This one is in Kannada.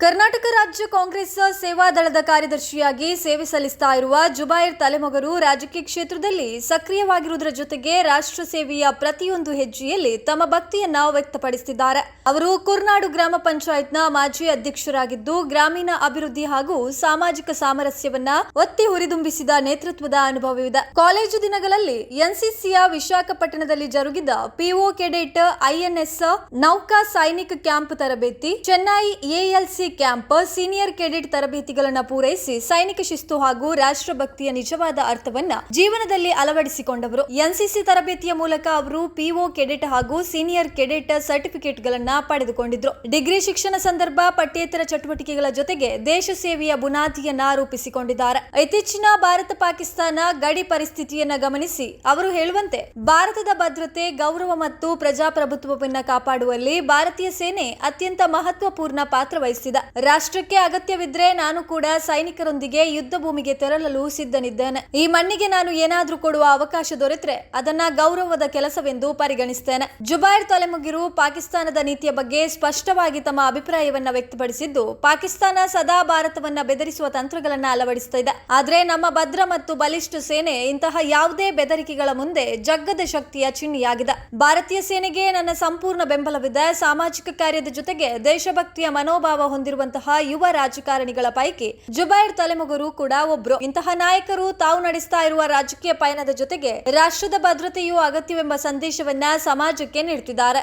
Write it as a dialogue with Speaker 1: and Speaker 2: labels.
Speaker 1: ಕರ್ನಾಟಕ ರಾಜ್ಯ ಕಾಂಗ್ರೆಸ್ ಸೇವಾ ದಳದ ಕಾರ್ಯದರ್ಶಿಯಾಗಿ ಸೇವೆ ಸಲ್ಲಿಸ್ತಾ ಇರುವ ಜುಬೈರ್ ತಲೆಮೊಗರು ರಾಜಕೀಯ ಕ್ಷೇತ್ರದಲ್ಲಿ ಸಕ್ರಿಯವಾಗಿರುವುದರ ಜೊತೆಗೆ ರಾಷ್ಟ್ರ ಸೇವೆಯ ಪ್ರತಿಯೊಂದು ಹೆಜ್ಜೆಯಲ್ಲಿ ತಮ್ಮ ಭಕ್ತಿಯನ್ನ ವ್ಯಕ್ತಪಡಿಸುತ್ತಿದ್ದಾರೆ ಅವರು ಕುರ್ನಾಡು ಗ್ರಾಮ ಪಂಚಾಯತ್ನ ಮಾಜಿ ಅಧ್ಯಕ್ಷರಾಗಿದ್ದು, ಗ್ರಾಮೀಣ ಅಭಿವೃದ್ಧಿ ಹಾಗೂ ಸಾಮಾಜಿಕ ಸಾಮರಸ್ಯವನ್ನ ಒತ್ತಿ ಹುರಿದುಂಬಿಸಿದ ನೇತೃತ್ವದ ಅನುಭವವಿದೆ. ಕಾಲೇಜು ದಿನಗಳಲ್ಲಿ ಎನ್ಸಿಸಿಯ ವಿಶಾಖಪಟ್ಟಣದಲ್ಲಿ ಜರುಗಿದ ಪಿಒ ಕೆಡೆಟ್ ಐಎನ್ಎಸ್ ನೌಕಾ ಸೈನಿಕ ಕ್ಯಾಂಪ್ ತರಬೇತಿ, Chennai ALC camp senior cadet ತರಬೇತಿಗಳನ್ನು ಪೂರೈಸಿ ಸೈನಿಕ ಶಿಸ್ತು ಹಾಗೂ ರಾಷ್ಟ್ರಭಕ್ತಿಯ ನಿಜವಾದ ಅರ್ಥವನ್ನ ಜೀವನದಲ್ಲಿ ಅಳವಡಿಸಿಕೊಂಡವರು. ಎನ್ಸಿಸಿ ತರಬೇತಿಯ ಮೂಲಕ ಅವರು ಪಿಒ ಕೆಡೆಟ್ ಹಾಗೂ ಸೀನಿಯರ್ ಕೆಡೆಟ್ ಸರ್ಟಿಫಿಕೇಟ್ಗಳನ್ನು ಪಡೆದುಕೊಂಡಿದ್ರು. ಡಿಗ್ರಿ ಶಿಕ್ಷಣ ಸಂದರ್ಭ, ಪಠ್ಯೇತರ ಚಟುವಟಿಕೆಗಳ ಜೊತೆಗೆ ದೇಶ ಸೇವೆಯ ಬುನಾದಿಯನ್ನ ರೂಪಿಸಿಕೊಂಡಿದ್ದಾರೆ. ಇತ್ತೀಚಿನ ಭಾರತ ಪಾಕಿಸ್ತಾನ ಗಡಿ ಪರಿಸ್ಥಿತಿಯನ್ನ ಗಮನಿಸಿ ಅವರು ಹೇಳುವಂತೆ, ಭಾರತದ ಭದ್ರತೆ, ಗೌರವ ಮತ್ತು ಪ್ರಜಾಪ್ರಭುತ್ವವನ್ನು ಕಾಪಾಡುವಲ್ಲಿ ಭಾರತೀಯ ಸೇನೆ ಅತ್ಯಂತ ಮಹತ್ವಪೂರ್ಣ ಪಾತ್ರ ವಹಿಸಿದೆ ರಾಷ್ಟ್ರಕ್ಕೆ ಅಗತ್ಯವಿದ್ರೆ ನಾನು ಕೂಡ ಸೈನಿಕರೊಂದಿಗೆ ಯುದ್ಧ ಭೂಮಿಗೆ ತೆರಳಲು ಸಿದ್ಧನಿದ್ದೇನೆ. ಈ ಮಣ್ಣಿಗೆ ನಾನು ಏನಾದ್ರೂ ಕೊಡುವ ಅವಕಾಶ ದೊರೆತರೆ ಅದನ್ನ ಗೌರವದ ಕೆಲಸವೆಂದು ಪರಿಗಣಿಸುತ್ತೇನೆ ಜುಬೈರ್ ತಲೆಮುಗಿರು ಪಾಕಿಸ್ತಾನದ ನೀತಿಯ ಬಗ್ಗೆ ಸ್ಪಷ್ಟವಾಗಿ ತಮ್ಮ ಅಭಿಪ್ರಾಯವನ್ನ ವ್ಯಕ್ತಪಡಿಸಿದ್ದು, ಪಾಕಿಸ್ತಾನ ಸದಾ ಭಾರತವನ್ನ ಬೆದರಿಸುವ ತಂತ್ರಗಳನ್ನ ಅಳವಡಿಸ್ತಾ ಇದೆ. ಆದ್ರೆ ನಮ್ಮ ಭದ್ರ ಮತ್ತು ಬಲಿಷ್ಠ ಸೇನೆ ಇಂತಹ ಯಾವುದೇ ಬೆದರಿಕೆಗಳ ಮುಂದೆ ಜಗ್ಗದ ಶಕ್ತಿಯ ಚಿಹ್ನೆಯಾಗಿದೆ. ಭಾರತೀಯ ಸೇನೆಗೆ ನನ್ನ ಸಂಪೂರ್ಣ ಬೆಂಬಲವಿದೆ. ಸಾಮಾಜಿಕ ಕಾರ್ಯದ ಜೊತೆಗೆ ದೇಶಭಕ್ತಿಯ ಮನೋಭಾವ ಹೊಂದಿರುವಂತಹ ಯುವ ರಾಜಕಾರಣಿಗಳ ಪೈಕಿ ಜುಬೈರ್ ತಲೆಮಗರು ಕೂಡ ಒಬ್ರು. ಇಂತಹ ನಾಯಕರು ತಾವು ನಡೆಸ್ತಾ ಇರುವ ರಾಜಕೀಯ ಪಯಣದ ಜೊತೆಗೆ ರಾಷ್ಟ್ರದ ಭದ್ರತೆಯು ಅಗತ್ಯವೆಂಬ ಸಂದೇಶವನ್ನ ಸಮಾಜಕ್ಕೆ ನೀಡುತ್ತಿದ್ದಾರೆ